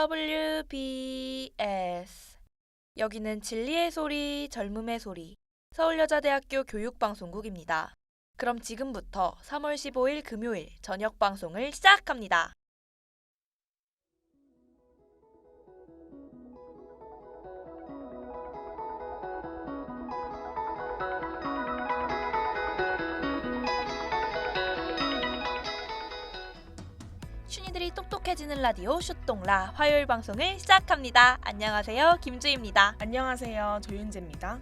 WBS 여기는 진리의 소리, 젊음의 소리 서울여자대학교 교육방송국입니다. 그럼 지금부터 3월 15일 금요일 저녁 방송을 시작합니다. 똑똑해지는 라디오 슈똥라 화요일 방송을 시작합니다. 안녕하세요. 김주희입니다. 안녕하세요. 조윤재입니다.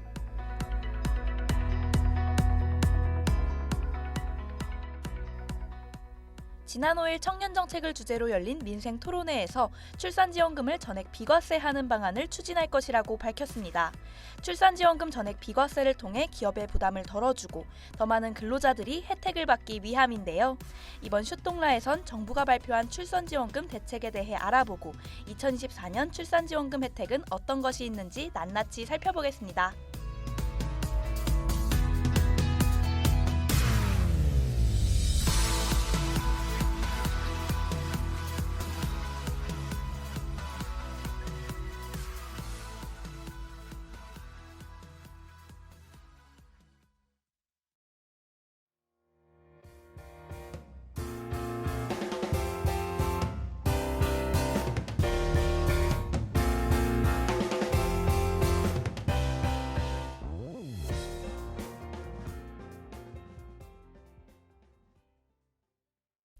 지난 5일 청년 정책을 주제로 열린 민생 토론회에서 출산지원금을 전액 비과세하는 방안을 추진할 것이라고 밝혔습니다. 출산지원금 전액 비과세를 통해 기업의 부담을 덜어주고 더 많은 근로자들이 혜택을 받기 위함인데요. 이번 슈똥라에선 정부가 발표한 출산지원금 대책에 대해 알아보고 2024년 출산지원금 혜택은 어떤 것이 있는지 낱낱이 살펴보겠습니다.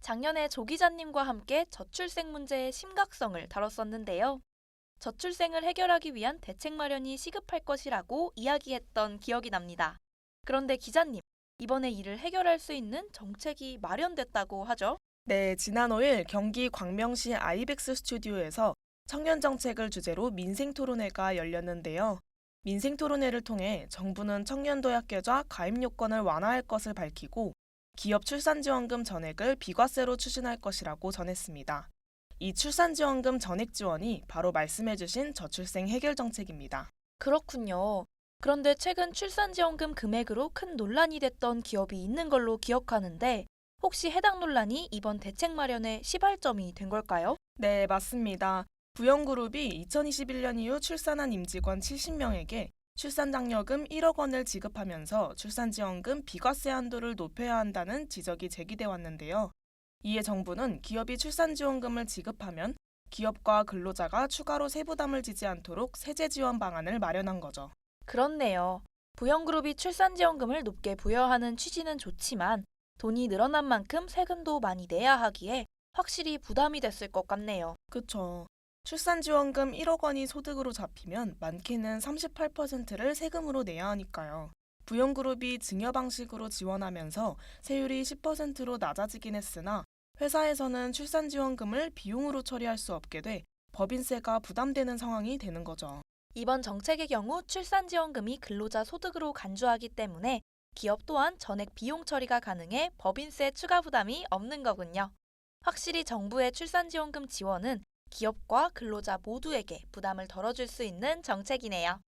작년에 조 기자님과 함께 저출생 문제의 심각성을 다뤘었는데요. 저출생을 해결하기 위한 대책 마련이 시급할 것이라고 이야기했던 기억이 납니다. 그런데 기자님, 이번에 이를 해결할 수 있는 정책이 마련됐다고 하죠? 네, 지난 5일 경기 광명시 아이벡스 스튜디오에서 청년 정책을 주제로 민생 토론회가 열렸는데요. 민생 토론회를 통해 정부는 청년 도약 계좌 가입 요건을 완화할 것을 밝히고 기업 출산지원금 전액을 비과세로 추진할 것이라고 전했습니다. 이 출산지원금 전액 지원이 바로 말씀해주신 저출생 해결 정책입니다. 그렇군요. 그런데 최근 출산지원금 금액으로 큰 논란이 됐던 기업이 있는 걸로 기억하는데 혹시 해당 논란이 이번 대책 마련의 시발점이 된 걸까요? 네, 맞습니다. 부영그룹이 2021년 이후 출산한 임직원 70명에게 출산장려금 1억 원을 지급하면서 출산지원금 비과세 한도를 높여야 한다는 지적이 제기돼 왔는데요. 이에 정부는 기업이 출산지원금을 지급하면 기업과 근로자가 추가로 세부담을 지지 않도록 세제 지원 방안을 마련한 거죠. 그렇네요. 부영그룹이 출산지원금을 높게 부여하는 취지는 좋지만 돈이 늘어난 만큼 세금도 많이 내야 하기에 확실히 부담이 됐을 것 같네요. 그쵸. 출산지원금 1억 원이 소득으로 잡히면 많게는 38%를 세금으로 내야 하니까요. 부영그룹이 증여 방식으로 지원하면서 세율이 10%로 낮아지긴 했으나 회사에서는 출산지원금을 비용으로 처리할 수 없게 돼 법인세가 부담되는 상황이 되는 거죠. 이번 정책의 경우 출산지원금이 근로자 소득으로 간주하기 때문에 기업 또한 전액 비용 처리가 가능해 법인세 추가 부담이 없는 거군요. 확실히 정부의 출산지원금 지원은 기업과 근로자 모두에게 부담을 덜어줄 수 있는 정책이네요.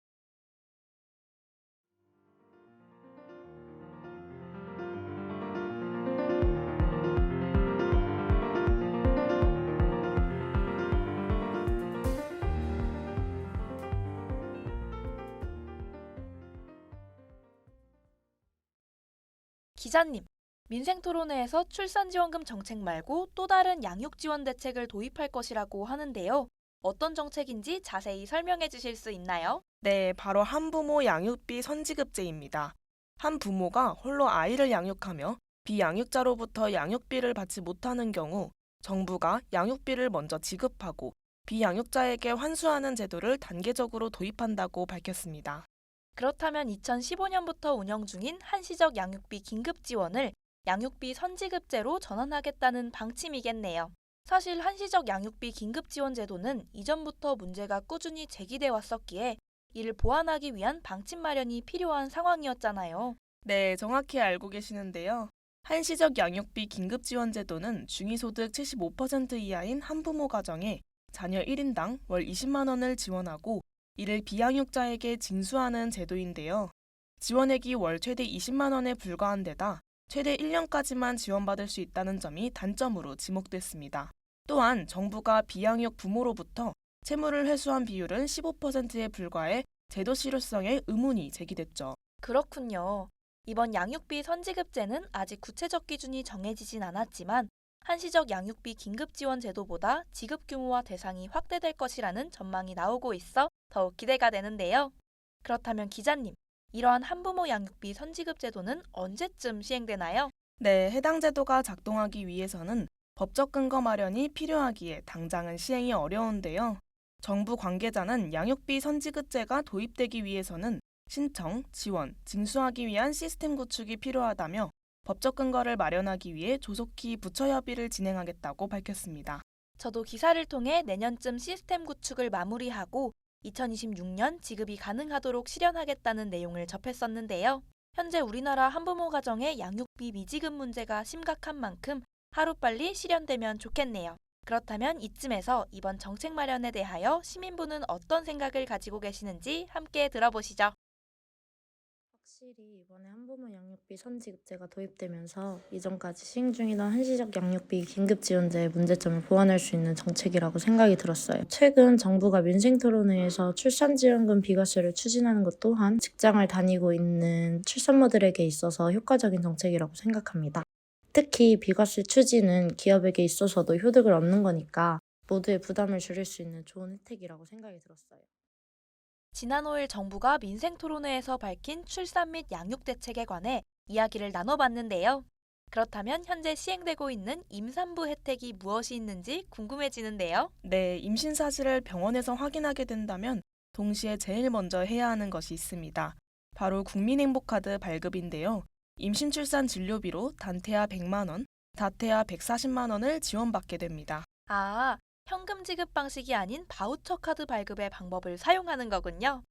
기자님, 민생 토론회에서 출산 지원금 정책 말고 또 다른 양육 지원 대책을 도입할 것이라고 하는데요. 어떤 정책인지 자세히 설명해 주실 수 있나요? 네, 바로 한부모 양육비 선지급제입니다. 한 부모가 홀로 아이를 양육하며 비양육자로부터 양육비를 받지 못하는 경우 정부가 양육비를 먼저 지급하고 비양육자에게 환수하는 제도를 단계적으로 도입한다고 밝혔습니다. 그렇다면 2015년부터 운영 중인 한시적 양육비 긴급 지원을 양육비 선지급제로 전환하겠다는 방침이겠네요. 사실 한시적 양육비 긴급 지원 제도는 이전부터 문제가 꾸준히 제기돼 왔었기에 이를 보완하기 위한 방침 마련이 필요한 상황이었잖아요. 네, 정확히 알고 계시는데요. 한시적 양육비 긴급 지원 제도는 중위소득 75% 이하인 한부모 가정에 자녀 1인당 월 20만 원을 지원하고 이를 비양육자에게 징수하는 제도인데요. 지원액이 월 최대 20만 원에 불과한 데다 최대 1년까지만 지원받을 수 있다는 점이 단점으로 지목됐습니다. 또한 정부가 비양육 부모로부터 채무를 회수한 비율은 15%에 불과해 제도 실효성에 의문이 제기됐죠. 그렇군요. 이번 양육비 선지급제는 아직 구체적 기준이 정해지진 않았지만 한시적 양육비 긴급 지원 제도보다 지급 규모와 대상이 확대될 것이라는 전망이 나오고 있어 더욱 기대가 되는데요. 그렇다면 기자님, 이러한 한부모 양육비 선지급 제도는 언제쯤 시행되나요? 네, 해당 제도가 작동하기 위해서는 법적 근거 마련이 필요하기에 당장은 시행이 어려운데요. 정부 관계자는 양육비 선지급제가 도입되기 위해서는 신청, 지원, 징수하기 위한 시스템 구축이 필요하다며 법적 근거를 마련하기 위해 조속히 부처 협의를 진행하겠다고 밝혔습니다. 저도 기사를 통해 내년쯤 시스템 구축을 마무리하고 2026년 지급이 가능하도록 실현하겠다는 내용을 접했었는데요. 현재 우리나라 한부모 가정의 양육비 미지급 문제가 심각한 만큼 하루빨리 실현되면 좋겠네요. 그렇다면 이쯤에서 이번 정책 마련에 대하여 시민분은 어떤 생각을 가지고 계시는지 함께 들어보시죠. 확실히 이번에 한부모 양육비 선지급제가 도입되면서 이전까지 시행 중이던 한시적 양육비 긴급지원제의 문제점을 보완할 수 있는 정책이라고 생각이 들었어요. 최근 정부가 민생토론회에서 출산지원금 비과세를 추진하는 것 또한 직장을 다니고 있는 출산모들에게 있어서 효과적인 정책이라고 생각합니다. 특히 비과세 추진은 기업에게 있어서도 효득을 얻는 거니까 모두의 부담을 줄일 수 있는 좋은 혜택이라고 생각이 들었어요. 지난 5일 정부가 민생 토론회에서 밝힌 출산 및 양육 대책에 관해 이야기를 나눠봤는데요. 그렇다면 현재 시행되고 있는 임산부 혜택이 무엇이 있는지 궁금해지는데요. 네, 임신 사실을 병원에서 확인하게 된다면 동시에 제일 먼저 해야 하는 것이 있습니다. 바로 국민행복카드 발급인데요. 임신 출산 진료비로 단태아 100만 원, 다태아 140만 원을 지원받게 됩니다. 아, 현금 지급 방식이 아닌 바우처 카드 발급의 방법을 사용하는 거군요.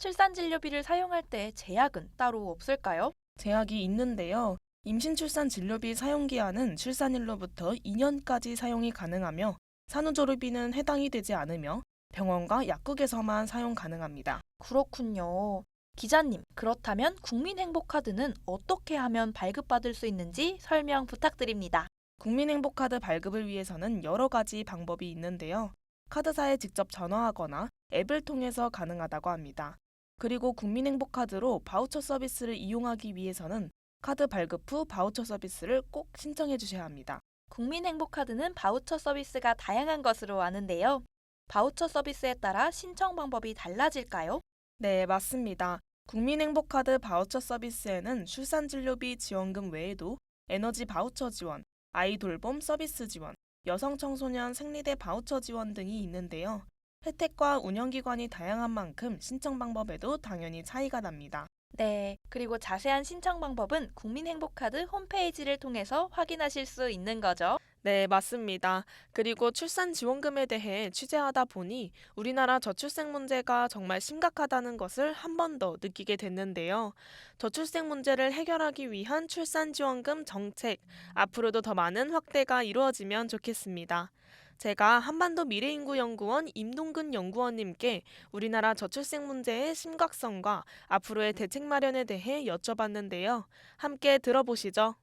출산 진료비를 사용할 때 제약은 따로 없을까요? 제약이 있는데요. 임신 출산 진료비 사용 기한은 출산일로부터 2년까지 사용이 가능하며 산후조리비는 해당이 되지 않으며 병원과 약국에서만 사용 가능합니다. 그렇군요. 기자님, 그렇다면 국민행복카드는 어떻게 하면 발급받을 수 있는지 설명 부탁드립니다. 국민행복카드 발급을 위해서는 여러 가지 방법이 있는데요. 카드사에 직접 전화하거나 앱을 통해서 가능하다고 합니다. 그리고 국민행복카드로 바우처 서비스를 이용하기 위해서는 카드 발급 후 바우처 서비스를 꼭 신청해 주셔야 합니다. 국민행복카드는 바우처 서비스가 다양한 것으로 아는데요. 바우처 서비스에 따라 신청 방법이 달라질까요? 네, 맞습니다. 국민행복카드 바우처 서비스에는 출산진료비 지원금 외에도 에너지 바우처 지원, 아이돌봄 서비스 지원, 여성청소년 생리대 바우처 지원 등이 있는데요. 혜택과 운영기관이 다양한 만큼 신청 방법에도 당연히 차이가 납니다. 네, 그리고 자세한 신청 방법은 국민행복카드 홈페이지를 통해서 확인하실 수 있는 거죠. 네, 맞습니다. 그리고 출산 지원금에 대해 취재하다 보니 우리나라 저출생 문제가 정말 심각하다는 것을 한 번 더 느끼게 됐는데요. 저출생 문제를 해결하기 위한 출산 지원금 정책, 앞으로도 더 많은 확대가 이루어지면 좋겠습니다. 제가 한반도 미래인구연구원 임동근 연구원님께 우리나라 저출생 문제의 심각성과 앞으로의 대책 마련에 대해 여쭤봤는데요. 함께 들어보시죠.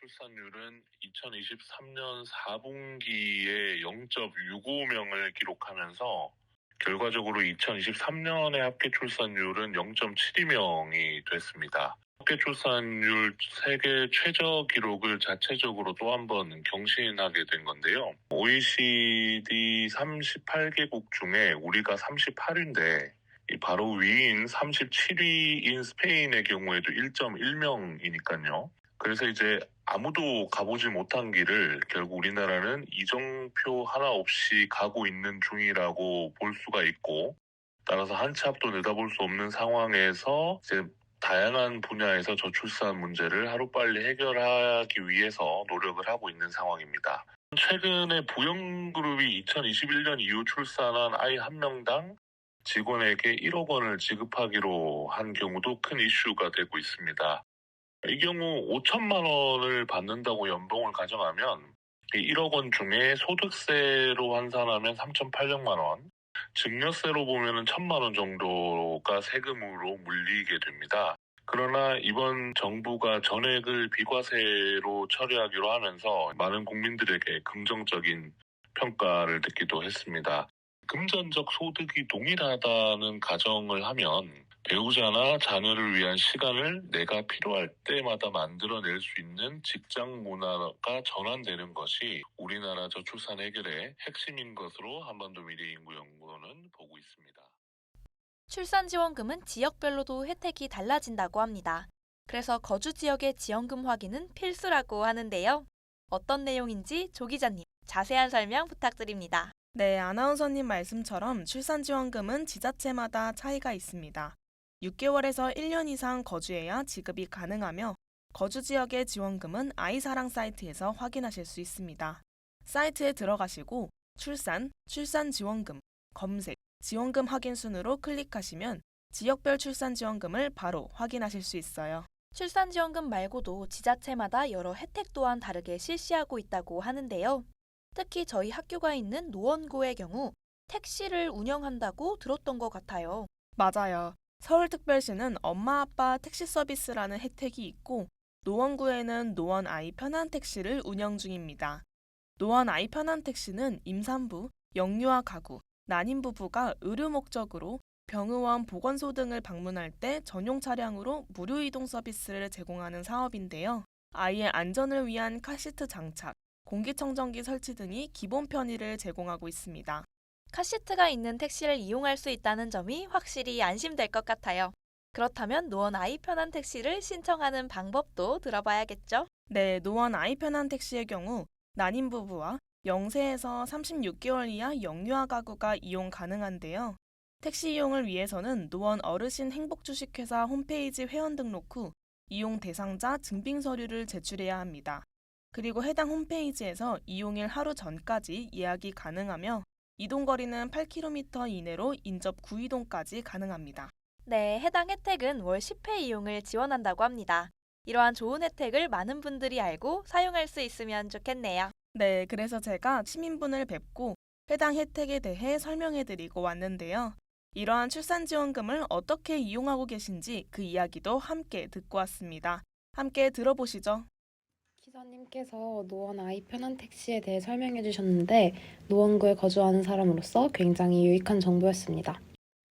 출산율은 2023년 4분기에 0.65명을 기록하면서 결과적으로 2023년의 합계 출산율은 0.72명이 됐습니다. 합계 출산율 세계 최저 기록을 자체적으로 또 한 번 경신하게 된 건데요. OECD 38개국 중에 우리가 38위인데 바로 위인 37위인 스페인의 경우에도 1.1명이니까요. 그래서 이제 아무도 가보지 못한 길을 결국 우리나라는 이정표 하나 없이 가고 있는 중이라고 볼 수가 있고 따라서 한 치 앞도 내다볼 수 없는 상황에서 이제 다양한 분야에서 저출산 문제를 하루빨리 해결하기 위해서 노력을 하고 있는 상황입니다. 최근에 부영그룹이 2021년 이후 출산한 아이 한 명당 직원에게 1억 원을 지급하기로 한 경우도 큰 이슈가 되고 있습니다. 이 경우 5천만 원을 받는다고 연봉을 가정하면 이 1억 원 중에 소득세로 환산하면 3,800만 원, 증여세로 보면은 1천만 원 정도가 세금으로 물리게 됩니다. 그러나 이번 정부가 전액을 비과세로 처리하기로 하면서 많은 국민들에게 긍정적인 평가를 듣기도 했습니다. 금전적 소득이 동일하다는 가정을 하면 배우자나 자녀를 위한 시간을 내가 필요할 때마다 만들어낼 수 있는 직장 문화가 전환되는 것이 우리나라 저출산 해결의 핵심인 것으로 한반도 미래인구연구원은 보고 있습니다. 출산 지원금은 지역별로도 혜택이 달라진다고 합니다. 그래서 거주 지역의 지원금 확인은 필수라고 하는데요. 어떤 내용인지 조 기자님 자세한 설명 부탁드립니다. 네, 아나운서님 말씀처럼 출산지원금은 지자체마다 차이가 있습니다. 6개월에서 1년 이상 거주해야 지급이 가능하며 거주 지역의 지원금은 아이사랑 사이트에서 확인하실 수 있습니다. 사이트에 들어가시고 출산, 출산 지원금, 검색, 지원금 확인 순으로 클릭하시면 지역별 출산 지원금을 바로 확인하실 수 있어요. 출산 지원금 말고도 지자체마다 여러 혜택 또한 다르게 실시하고 있다고 하는데요. 특히 저희 학교가 있는 노원구의 경우 택시를 운영한다고 들었던 것 같아요. 맞아요. 서울특별시는 엄마 아빠 택시 서비스라는 혜택이 있고 노원구에는 노원 아이 편한 택시를 운영 중입니다. 노원 아이 편한 택시는 임산부, 영유아 가구, 난임 부부가 의료 목적으로 병의원, 보건소 등을 방문할 때 전용 차량으로 무료 이동 서비스를 제공하는 사업인데요. 아이의 안전을 위한 카시트 장착, 공기청정기 설치 등이 기본 편의를 제공하고 있습니다. 카시트가 있는 택시를 이용할 수 있다는 점이 확실히 안심될 것 같아요. 그렇다면 노원 아이 편한 택시를 신청하는 방법도 들어봐야겠죠? 네, 노원 아이 편한 택시의 경우 난임 부부와 0세에서 36개월 이하 영유아 가구가 이용 가능한데요. 택시 이용을 위해서는 노원 어르신 행복주식회사 홈페이지 회원 등록 후 이용 대상자 증빙 서류를 제출해야 합니다. 그리고 해당 홈페이지에서 이용일 하루 전까지 예약이 가능하며 이동 거리는 8km 이내로 인접 구이동까지 가능합니다. 네, 해당 혜택은 월 10회 이용을 지원한다고 합니다. 이러한 좋은 혜택을 많은 분들이 알고 사용할 수 있으면 좋겠네요. 네, 그래서 제가 시민분을 뵙고 해당 혜택에 대해 설명해 드리고 왔는데요. 이러한 출산지원금을 어떻게 이용하고 계신지 그 이야기도 함께 듣고 왔습니다. 함께 들어보시죠. 기사님께서 노원 아이 편한 택시에 대해 설명해 주셨는데 노원구에 거주하는 사람으로서 굉장히 유익한 정보였습니다.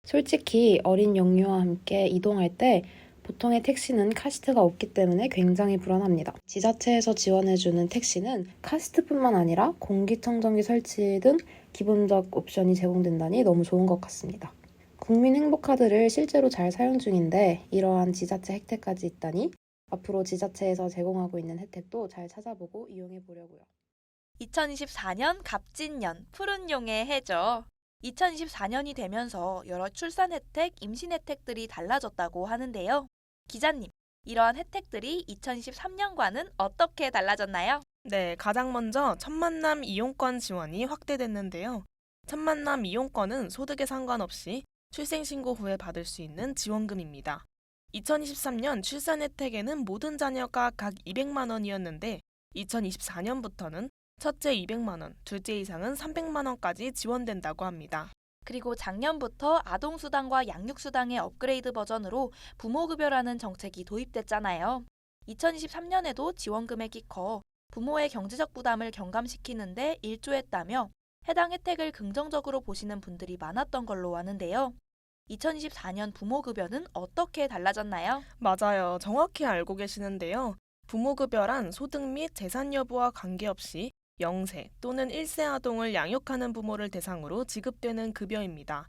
솔직히 어린 영유아와 함께 이동할 때 보통의 택시는 카시트가 없기 때문에 굉장히 불안합니다. 지자체에서 지원해주는 택시는 카시트뿐만 아니라 공기청정기 설치 등 기본적 옵션이 제공된다니 너무 좋은 것 같습니다. 국민 행복카드를 실제로 잘 사용 중인데 이러한 지자체 혜택까지 있다니 앞으로 지자체에서 제공하고 있는 혜택도 잘 찾아보고 이용해 보려고요. 2024년 갑진년 푸른 용의 해죠. 2024년이 되면서 여러 출산 혜택, 임신 혜택들이 달라졌다고 하는데요. 기자님, 이러한 혜택들이 2023년과는 어떻게 달라졌나요? 네, 가장 먼저 첫 만남 이용권 지원이 확대됐는데요. 첫 만남 이용권은 소득에 상관없이 출생신고 후에 받을 수 있는 지원금입니다. 2023년 출산 혜택에는 모든 자녀가 각 200만 원이었는데 2024년부터는 첫째 200만 원, 둘째 이상은 300만 원까지 지원된다고 합니다. 그리고 작년부터 아동수당과 양육수당의 업그레이드 버전으로 부모급여라는 정책이 도입됐잖아요. 2023년에도 지원 금액이 커 부모의 경제적 부담을 경감시키는데 일조했다며 해당 혜택을 긍정적으로 보시는 분들이 많았던 걸로 아는데요. 2024년 부모급여는 어떻게 달라졌나요? 맞아요. 정확히 알고 계시는데요. 부모급여란 소득 및 재산 여부와 관계없이 0세 또는 1세 아동을 양육하는 부모를 대상으로 지급되는 급여입니다.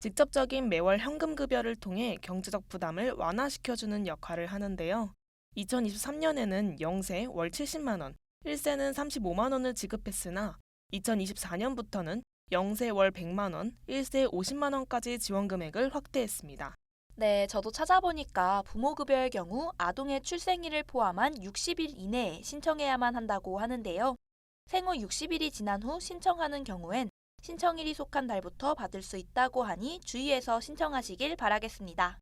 직접적인 매월 현금 급여를 통해 경제적 부담을 완화시켜주는 역할을 하는데요. 2023년에는 0세 월 70만 원, 1세는 35만 원을 지급했으나 2024년부터는 0세 월 100만 원, 1세 50만 원까지 지원 금액을 확대했습니다. 네, 저도 찾아보니까 부모급여의 경우 아동의 출생일을 포함한 60일 이내에 신청해야만 한다고 하는데요. 생후 60일이 지난 후 신청하는 경우엔 신청일이 속한 달부터 받을 수 있다고 하니 주의해서 신청하시길 바라겠습니다.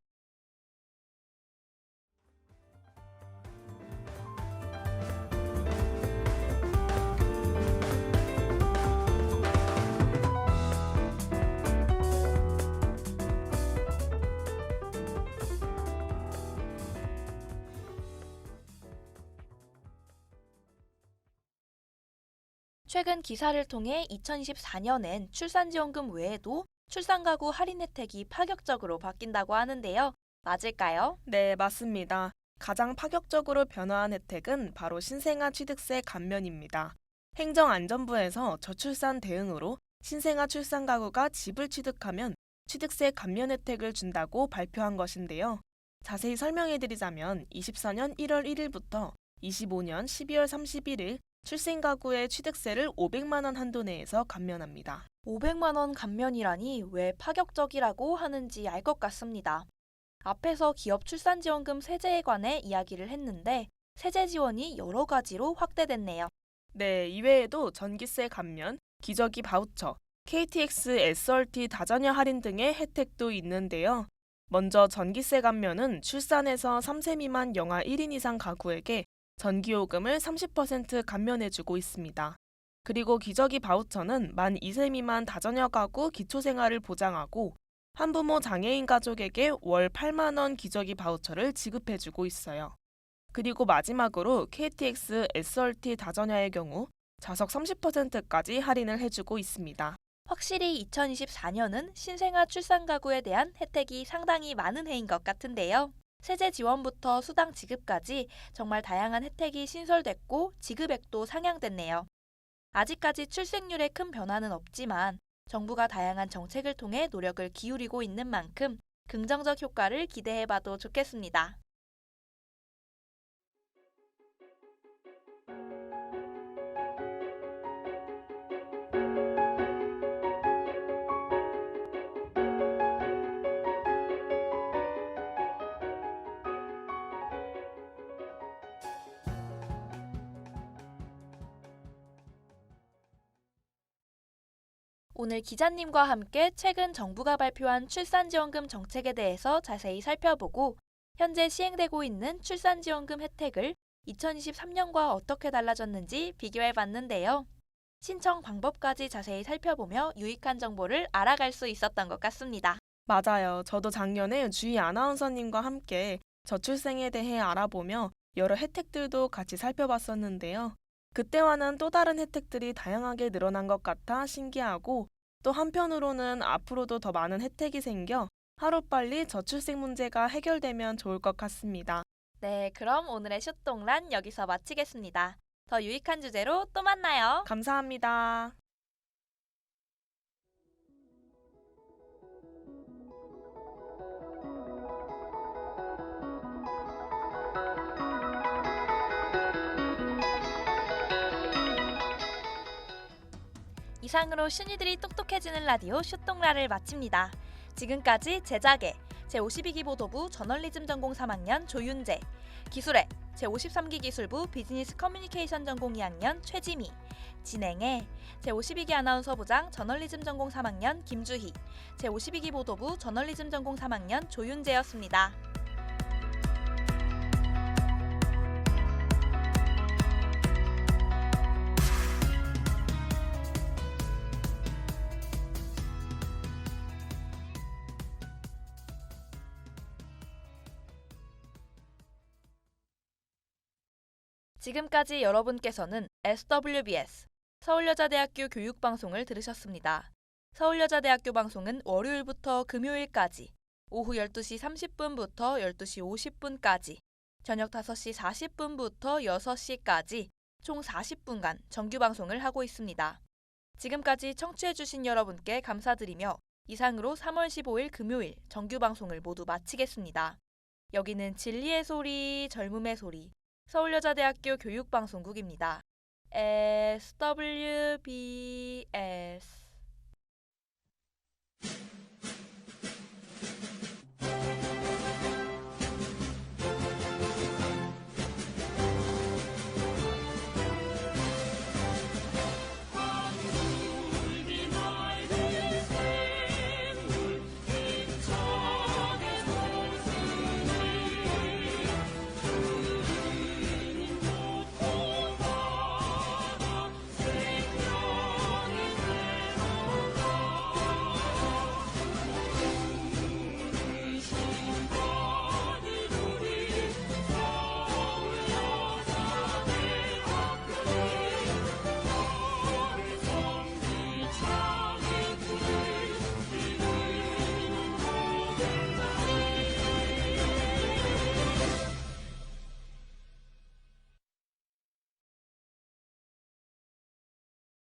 최근 기사를 통해 2024년엔 출산지원금 외에도 출산가구 할인 혜택이 파격적으로 바뀐다고 하는데요. 맞을까요? 네, 맞습니다. 가장 파격적으로 변화한 혜택은 바로 신생아 취득세 감면입니다. 행정안전부에서 저출산 대응으로 신생아 출산 가구가 집을 취득하면 취득세 감면 혜택을 준다고 발표한 것인데요. 자세히 설명해 드리자면 24년 1월 1일부터 25년 12월 31일 출생 가구의 취득세를 500만 원 한도 내에서 감면합니다. 500만 원 감면이라니 왜 파격적이라고 하는지 알 것 같습니다. 앞에서 기업 출산지원금 세제에 관해 이야기를 했는데 세제 지원이 여러 가지로 확대됐네요. 네, 이외에도 전기세 감면, 기저귀 바우처, KTX, SRT 다자녀 할인 등의 혜택도 있는데요. 먼저 전기세 감면은 출산해서 3세 미만 영아 1인 이상 가구에게 전기요금을 30% 감면해주고 있습니다. 그리고 기저귀 바우처는 만 2세 미만 다자녀 가구 기초생활을 보장하고 한부모 장애인 가족에게 월 8만 원 기저귀 바우처를 지급해주고 있어요. 그리고 마지막으로 KTX, SRT 다전야의 경우 좌석 30%까지 할인을 해주고 있습니다. 확실히 2024년은 신생아 출산 가구에 대한 혜택이 상당히 많은 해인 것 같은데요. 세제 지원부터 수당 지급까지 정말 다양한 혜택이 신설됐고 지급액도 상향됐네요. 아직까지 출생률에 큰 변화는 없지만 정부가 다양한 정책을 통해 노력을 기울이고 있는 만큼 긍정적 효과를 기대해봐도 좋겠습니다. 오늘 기자님과 함께 최근 정부가 발표한 출산지원금 정책에 대해서 자세히 살펴보고 현재 시행되고 있는 출산지원금 혜택을 2023년과 어떻게 달라졌는지 비교해 봤는데요. 신청 방법까지 자세히 살펴보며 유익한 정보를 알아갈 수 있었던 것 같습니다. 맞아요. 저도 작년에 주희 아나운서님과 함께 저출생에 대해 알아보며 여러 혜택들도 같이 살펴봤었는데요. 그때와는 또 다른 혜택들이 다양하게 늘어난 것 같아 신기하고 또 한편으로는 앞으로도 더 많은 혜택이 생겨 하루빨리 저출생 문제가 해결되면 좋을 것 같습니다. 네, 그럼 오늘의 슛동란 여기서 마치겠습니다. 더 유익한 주제로 또 만나요. 감사합니다. 이상으로 슈니들이 똑똑해지는 라디오 슈똥라를 마칩니다. 지금까지 제작의 제52기 보도부 저널리즘 전공 3학년 조윤재, 기술의 제53기 기술부 비즈니스 커뮤니케이션 전공 2학년 최지미, 진행의 제52기 아나운서 부장 저널리즘 전공 3학년 김주희, 제52기 보도부 저널리즘 전공 3학년 조윤재였습니다. 지금까지 여러분께서는 SWBS 서울여자대학교 교육방송을 들으셨습니다. 서울여자대학교 방송은 월요일부터 금요일까지 오후 12시 30분부터 12시 50분까지 저녁 5시 40분부터 6시까지 총 40분간 정규 방송을 하고 있습니다. 지금까지 청취해주신 여러분께 감사드리며 이상으로 3월 15일 금요일 정규 방송을 모두 마치겠습니다. 여기는 진리의 소리, 젊음의 소리, 서울여자대학교 교육방송국입니다. SWBS